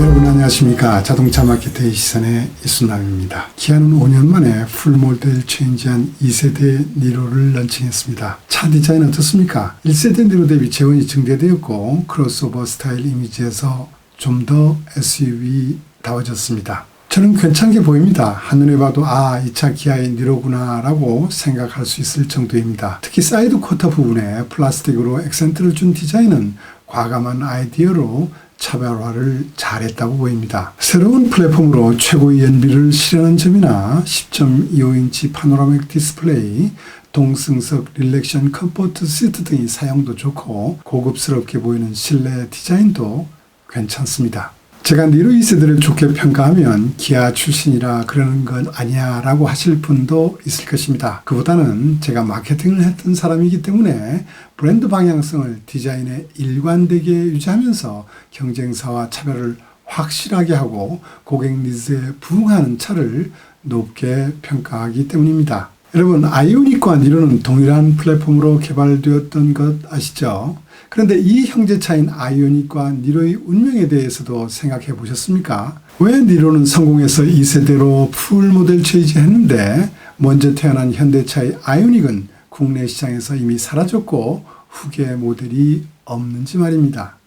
여러분 안녕하십니까? 자동차 마케트의 시선의 이순남입니다. 기아는 5년 만에 풀모델 체인지한 2세대 니로를 런칭했습니다. 차 디자인 어떻습니까? 1세대 니로 대비 재원이 증대되었고 크로스오버 스타일 이미지에서 좀 더 SUV다워졌습니다. 저는 괜찮게 보입니다. 한눈에 봐도 아, 이 차 기아의 니로구나 라고 생각할 수 있을 정도입니다. 특히 사이드 쿼터 부분에 플라스틱으로 액센트를 준 디자인은 과감한 아이디어로 차별화를 잘했다고 보입니다. 새로운 플랫폼으로 최고의 연비를 실현한 점이나 10.25인치 파노라믹 디스플레이, 동승석 릴렉션 컴포트 시트 등의 사용도 좋고 고급스럽게 보이는 실내 디자인도 괜찮습니다. 제가 니로 2세대를 좋게 평가하면 기아 출신이라 그러는 건 아니야 라고 하실 분도 있을 것입니다. 그보다는 제가 마케팅을 했던 사람이기 때문에 브랜드 방향성을 디자인에 일관되게 유지하면서 경쟁사와 차별을 확실하게 하고 고객 니즈에 부응하는 차를 높게 평가하기 때문입니다. 여러분, 아이오닉과 니로는 동일한 플랫폼으로 개발되었던 것 아시죠? 그런데 이 형제차인 아이오닉과 니로의 운명에 대해서도 생각해 보셨습니까? 왜 니로는 성공해서 2세대로 풀 모델 체이지했는데 먼저 태어난 현대차의 아이오닉은 국내 시장에서 이미 사라졌고 후계 모델이 없는지 말입니다.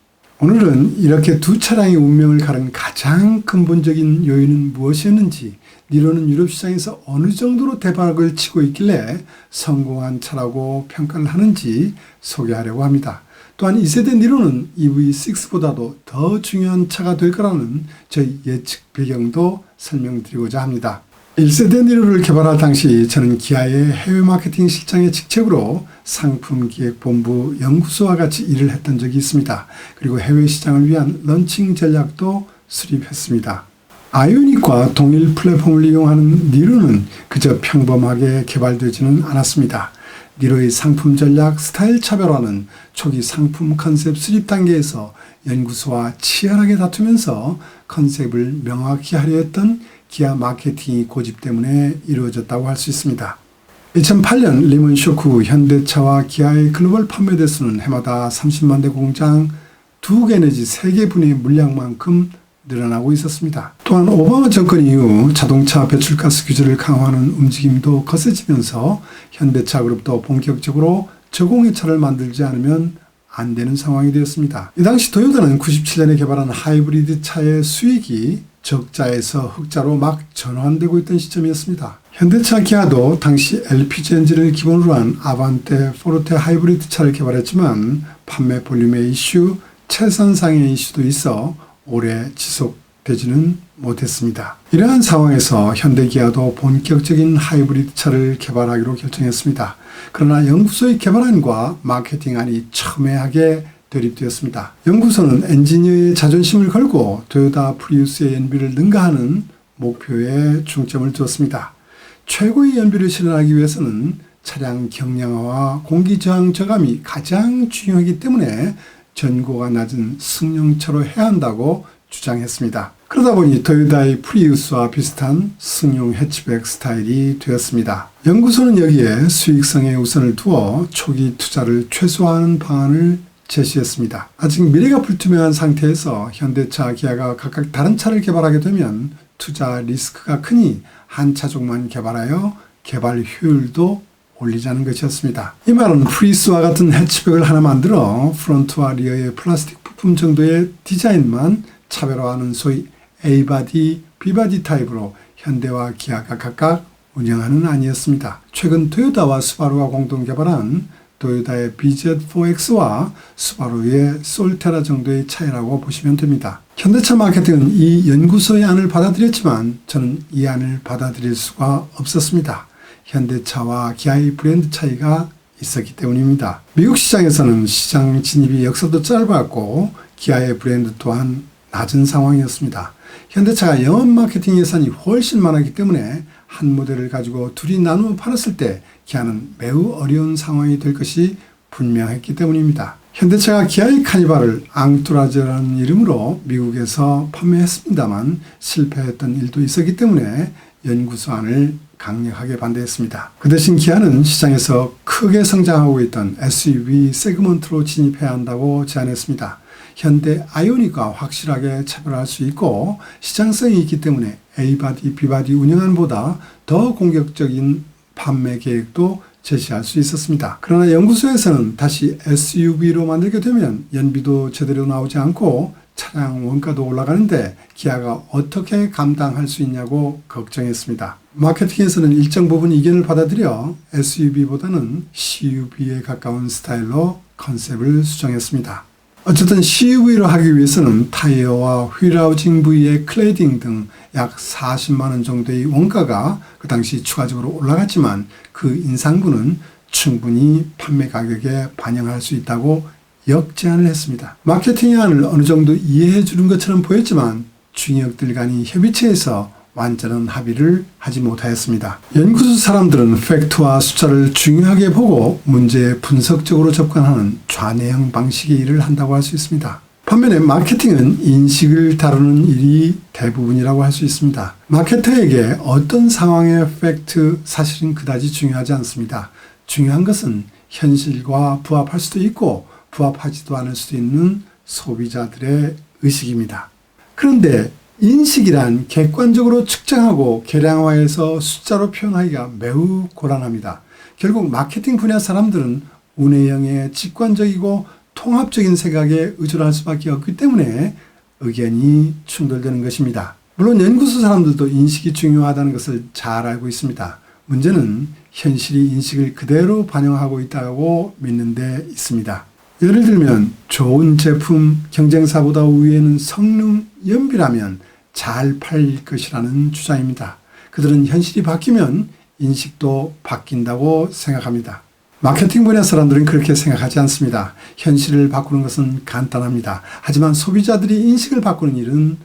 오늘은 이렇게 두 차량의 운명을 가른 가장 근본적인 요인은 무엇이었는지, 니로는 유럽 시장에서 어느 정도로 대박을 치고 있길래 성공한 차라고 평가를 하는지 소개하려고 합니다. 또한 2세대 니로는 EV6보다도 더 중요한 차가 될 거라는 저희 예측 배경도 설명드리고자 합니다. 1세대 니로를 개발할 당시 저는 기아의 해외 마케팅 실장의 직책으로 상품기획본부 연구소와 같이 일을 했던 적이 있습니다. 그리고 해외 시장을 위한 런칭 전략도 수립했습니다. 아이오닉과 동일 플랫폼을 이용하는 니로는 그저 평범하게 개발되지는 않았습니다. 니로의 상품 전략 스타일 차별화는 초기 상품 컨셉 수립 단계에서 연구소와 치열하게 다투면서 컨셉을 명확히 하려 했던 기아 마케팅이 고집 때문에 이루어졌다고 할 수 있습니다. 2008년 리먼 쇼크 후 현대차와 기아의 글로벌 판매 대수는 해마다 30만 대 공장 2개 내지 3개 분의 물량만큼 늘어나고 있었습니다. 또한 오바마 정권 이후 자동차 배출가스 규제를 강화하는 움직임도 거세지면서 현대차 그룹도 본격적으로 저공해 차를 만들지 않으면 안 되는 상황이 되었습니다. 이 당시 도요타는 97년에 개발한 하이브리드 차의 수익이 적자에서 흑자로 막 전환되고 있던 시점이었습니다. 현대차 기아도 당시 LPG 엔진을 기본으로 한 아반떼 포르테 하이브리드 차를 개발했지만 판매 볼륨의 이슈, 최선상의 이슈도 있어 오래 지속되지는 못했습니다. 이러한 상황에서 현대기아도 본격적인 하이브리드 차를 개발하기로 결정했습니다. 그러나 연구소의 개발안과 마케팅안이 첨예하게 대립되었습니다. 연구소는 엔지니어의 자존심을 걸고 토요타 프리우스의 연비를 능가하는 목표에 중점을 두었습니다. 최고의 연비를 실현하기 위해서는 차량 경량화와 공기 저항 저감이 가장 중요하기 때문에 전고가 낮은 승용차로 해야 한다고 주장했습니다. 그러다 보니 토요타의 프리우스와 비슷한 승용 해치백 스타일이 되었습니다. 연구소는 여기에 수익성에 우선을 두어 초기 투자를 최소화하는 방안을 제시했습니다. 아직 미래가 불투명한 상태에서 현대차, 기아가 각각 다른 차를 개발하게 되면 투자 리스크가 크니 한 차종만 개발하여 개발 효율도 올리자는 것이었습니다. 이 말은 프리스와 같은 해치백을 하나 만들어 프론트와 리어의 플라스틱 부품 정도의 디자인만 차별화하는 소위 A바디, B바디 타입으로 현대와 기아가 각각 운영하는 아니었습니다. 최근 토요타와 스바루가 공동 개발한 토요타의 BZ4X와 스바루의 솔테라 정도의 차이라고 보시면 됩니다. 현대차 마케팅은 이 연구소의 안을 받아들였지만 저는 이 안을 받아들일 수가 없었습니다. 현대차와 기아의 브랜드 차이가 있었기 때문입니다. 미국 시장에서는 시장 진입이 역사도 짧았고 기아의 브랜드 또한 낮은 상황이었습니다. 현대차가 영업 마케팅 예산이 훨씬 많았기 때문에 한 모델을 가지고 둘이 나누어 팔았을 때 기아는 매우 어려운 상황이 될 것이 분명했기 때문입니다. 현대차가 기아의 카니발을 앙뚜라즈라는 이름으로 미국에서 판매했습니다만 실패했던 일도 있었기 때문에 연구소 안을 강력하게 반대했습니다. 그 대신 기아는 시장에서 크게 성장하고 있던 SUV 세그먼트로 진입해야 한다고 제안했습니다. 현대 아이오닉과 확실하게 차별할 수 있고 시장성이 있기 때문에 A바디, B바디 운영안보다 더 공격적인 판매 계획도 제시할 수 있었습니다. 그러나 연구소에서는 다시 SUV로 만들게 되면 연비도 제대로 나오지 않고 차량 원가도 올라가는데 기아가 어떻게 감당할 수 있냐고 걱정했습니다. 마케팅에서는 일정 부분 이견을 받아들여 SUV보다는 CUV에 가까운 스타일로 컨셉을 수정했습니다. 어쨌든 CUV로 하기 위해서는 타이어와 휠하우징 부위의 클레이딩 등 약 40만 원 정도의 원가가 그 당시 추가적으로 올라갔지만 그 인상분은 충분히 판매 가격에 반영할 수 있다고 역제안을 했습니다. 마케팅의 안을 어느 정도 이해해 주는 것처럼 보였지만 중역들 간이 협의체에서 완전한 합의를 하지 못하였습니다. 연구소 사람들은 팩트와 숫자를 중요하게 보고 문제에 분석적으로 접근하는 좌뇌형 방식의 일을 한다고 할 수 있습니다. 반면에 마케팅은 인식을 다루는 일이 대부분이라고 할 수 있습니다. 마케터에게 어떤 상황의 팩트, 사실은 그다지 중요하지 않습니다. 중요한 것은 현실과 부합할 수도 있고 부합하지도 않을 수도 있는 소비자들의 의식입니다. 그런데 인식이란 객관적으로 측정하고 계량화해서 숫자로 표현하기가 매우 곤란합니다. 결국 마케팅 분야 사람들은 운해형의 직관적이고 통합적인 생각에 의존할 수밖에 없기 때문에 의견이 충돌되는 것입니다. 물론 연구소 사람들도 인식이 중요하다는 것을 잘 알고 있습니다. 문제는 현실이 인식을 그대로 반영하고 있다고 믿는 데 있습니다. 예를 들면 좋은 제품 경쟁사보다 우위에는 성능 연비라면 잘 팔릴 것이라는 주장입니다. 그들은 현실이 바뀌면 인식도 바뀐다고 생각합니다. 마케팅 분야 사람들은 그렇게 생각하지 않습니다. 현실을 바꾸는 것은 간단합니다. 하지만 소비자들이 인식을 바꾸는 일은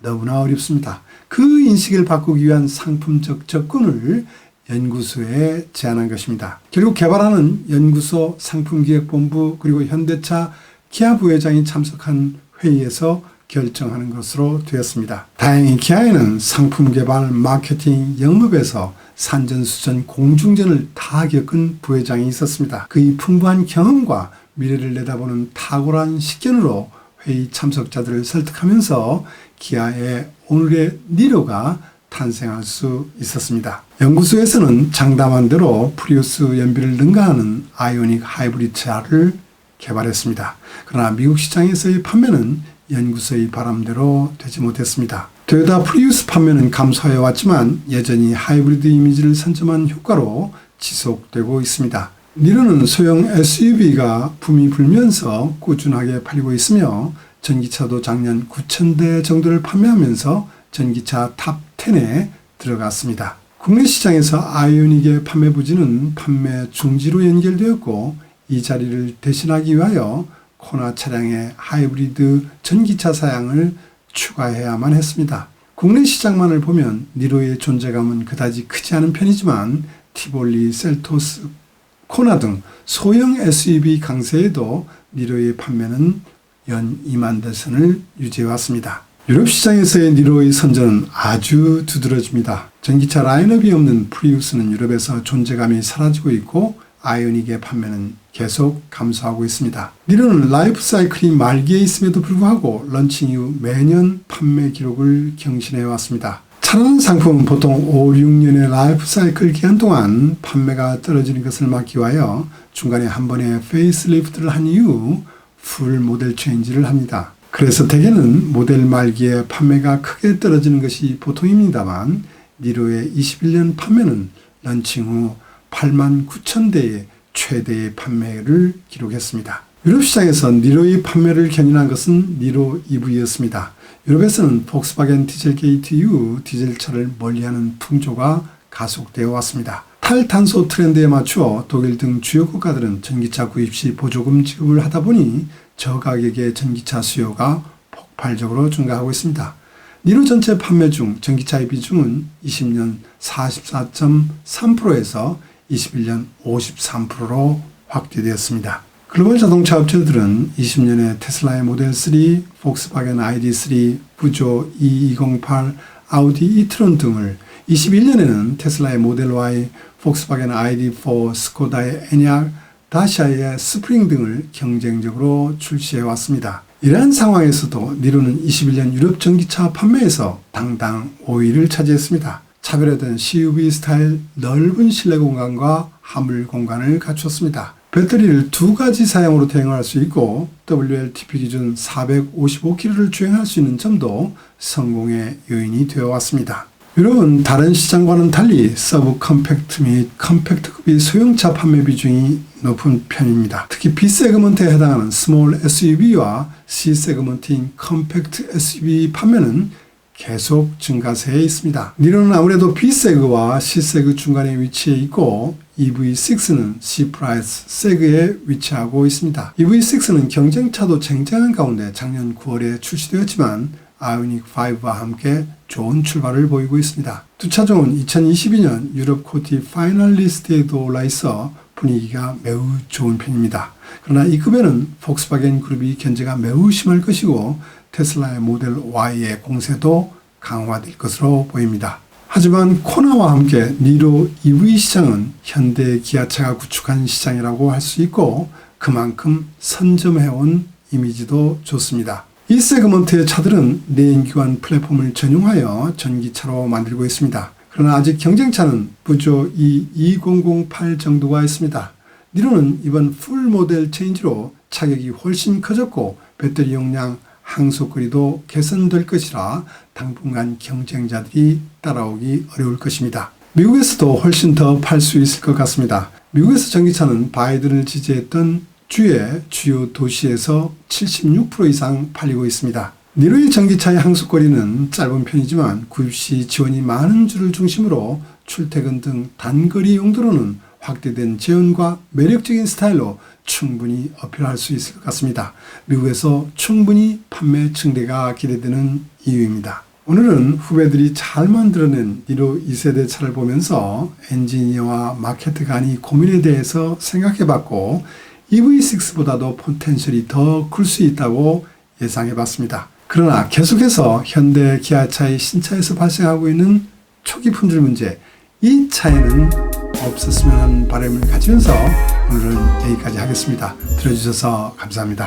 너무나 어렵습니다. 그 인식을 바꾸기 위한 상품적 접근을 연구소에 제안한 것입니다. 결국 개발하는 연구소 상품기획본부 그리고 현대차 기아 부회장이 참석한 회의에서 결정하는 것으로 되었습니다. 다행히 기아에는 상품 개발, 마케팅, 영업에서 산전수전, 공중전을 다 겪은 부회장이 있었습니다. 그의 풍부한 경험과 미래를 내다보는 탁월한 식견으로 회의 참석자들을 설득하면서 기아의 오늘의 니로가 탄생할 수 있었습니다. 연구소에서는 장담한 대로 프리우스 연비를 능가하는 아이오닉 하이브리드 차를 개발했습니다. 그러나 미국 시장에서의 판매는 연구소의 바람대로 되지 못했습니다. 토요타 프리우스 판매는 감소해 왔지만 여전히 하이브리드 이미지를 선점한 효과로 지속되고 있습니다. 니로는 소형 SUV가 붐이 불면서 꾸준하게 팔리고 있으며 전기차도 작년 9,000대 정도를 판매하면서 전기차 탑 10에 들어갔습니다. 국내 시장에서 아이오닉의 판매 부진은 판매 중지로 연결되었고 이 자리를 대신하기 위하여 코나 차량의 하이브리드 전기차 사양을 추가해야만 했습니다. 국내 시장만을 보면 니로의 존재감은 그다지 크지 않은 편이지만 티볼리, 셀토스, 코나 등 소형 SUV 강세에도 니로의 판매는 연 2만 대선을 유지해 왔습니다. 유럽 시장에서의 니로의 선전은 아주 두드러집니다. 전기차 라인업이 없는 프리우스는 유럽에서 존재감이 사라지고 있고 아이오닉의 판매는 계속 감소하고 있습니다. 니로는 라이프 사이클이 말기에 있음에도 불구하고 런칭 이후 매년 판매 기록을 경신해 왔습니다. 차라는 상품은 보통 5, 6년의 라이프 사이클 기간 동안 판매가 떨어지는 것을 막기 위하여 중간에 한 번의 페이스리프트를 한 이후 풀 모델 체인지를 합니다. 그래서 대개는 모델 말기에 판매가 크게 떨어지는 것이 보통입니다만 니로의 21년 판매는 런칭 후 8만 9천 대의 최대의 판매를 기록했습니다. 유럽 시장에서 니로의 판매를 견인한 것은 니로 EV였습니다. 유럽에서는 폭스바겐 디젤 게이트 이후 디젤차를 멀리하는 풍조가 가속되어 왔습니다. 탈탄소 트렌드에 맞추어 독일 등 주요 국가들은 전기차 구입 시 보조금 지급을 하다 보니 저가격의 전기차 수요가 폭발적으로 증가하고 있습니다. 니로 전체 판매 중 전기차의 비중은 20년 44.3%에서 21년 53%로 확대되었습니다. 글로벌 자동차 업체들은 20년에 테슬라의 모델 3, 폭스바겐 ID3, 부조 E208, 아우디 이트론 등을 21년에는 테슬라의 모델 Y, 폭스바겐 ID4, 스코다의 에니악, 다시아의 스프링 등을 경쟁적으로 출시해 왔습니다. 이러한 상황에서도 니로는 21년 유럽 전기차 판매에서 당당 5위를 차지했습니다. 차별화된 CUV 스타일 넓은 실내 공간과 화물 공간을 갖췄습니다. 배터리를 두 가지 사용으로 대응할 수 있고 WLTP 기준 455km를 주행할 수 있는 점도 성공의 요인이 되어 왔습니다. 유럽은 다른 시장과는 달리 서브 컴팩트 및 컴팩트급의 소형차 판매 비중이 높은 편입니다. 특히 B 세그먼트에 해당하는 스몰 SUV와 C 세그먼트인 컴팩트 SUV 판매는 계속 증가세에 있습니다. 니로는 아무래도 B세그와 C세그 중간에 위치해 있고 EV6는 C 프라이스 세그에 위치하고 있습니다. EV6는 경쟁차도 쟁쟁한 가운데 작년 9월에 출시되었지만 아이오닉 5와 함께 좋은 출발을 보이고 있습니다. 두 차종은 2022년 유럽 코티 파이널리스트에도 올라 있어 분위기가 매우 좋은 편입니다. 그러나 이 급에는 폭스바겐 그룹이 견제가 매우 심할 것이고 테슬라의 모델 Y의 공세도 강화될 것으로 보입니다. 하지만 코나와 함께 니로 EV 시장은 현대 기아차가 구축한 시장이라고 할 수 있고 그만큼 선점해온 이미지도 좋습니다. 이 세그먼트의 차들은 내연기관 플랫폼을 전용하여 전기차로 만들고 있습니다. 그러나 아직 경쟁차는 부조 E2008 정도가 있습니다. 니로는 이번 풀 모델 체인지로 차격이 훨씬 커졌고 배터리 용량, 항속거리도 개선될 것이라 당분간 경쟁자들이 따라오기 어려울 것입니다. 미국에서도 훨씬 더 팔 수 있을 것 같습니다. 미국에서 전기차는 바이든을 지지했던 주의 주요 도시에서 76% 이상 팔리고 있습니다. 니로의 전기차의 항속거리는 짧은 편이지만 구입 시 지원이 많은 줄을 중심으로 출퇴근 등 단거리 용도로는 확대된 재원과 매력적인 스타일로 충분히 어필할 수 있을 것 같습니다. 미국에서 충분히 판매 증대가 기대되는 이유입니다. 오늘은 후배들이 잘 만들어낸 니로 2세대 차를 보면서 엔지니어와 마케트 간이 고민에 대해서 생각해 봤고 EV6보다도 포텐셜이 더 클 수 있다고 예상해 봤습니다. 그러나 계속해서 현대 기아차의 신차에서 발생하고 있는 초기 품질 문제, 이 차에는 없었으면 하는 바람을 가지면서 오늘은 여기까지 하겠습니다. 들어주셔서 감사합니다.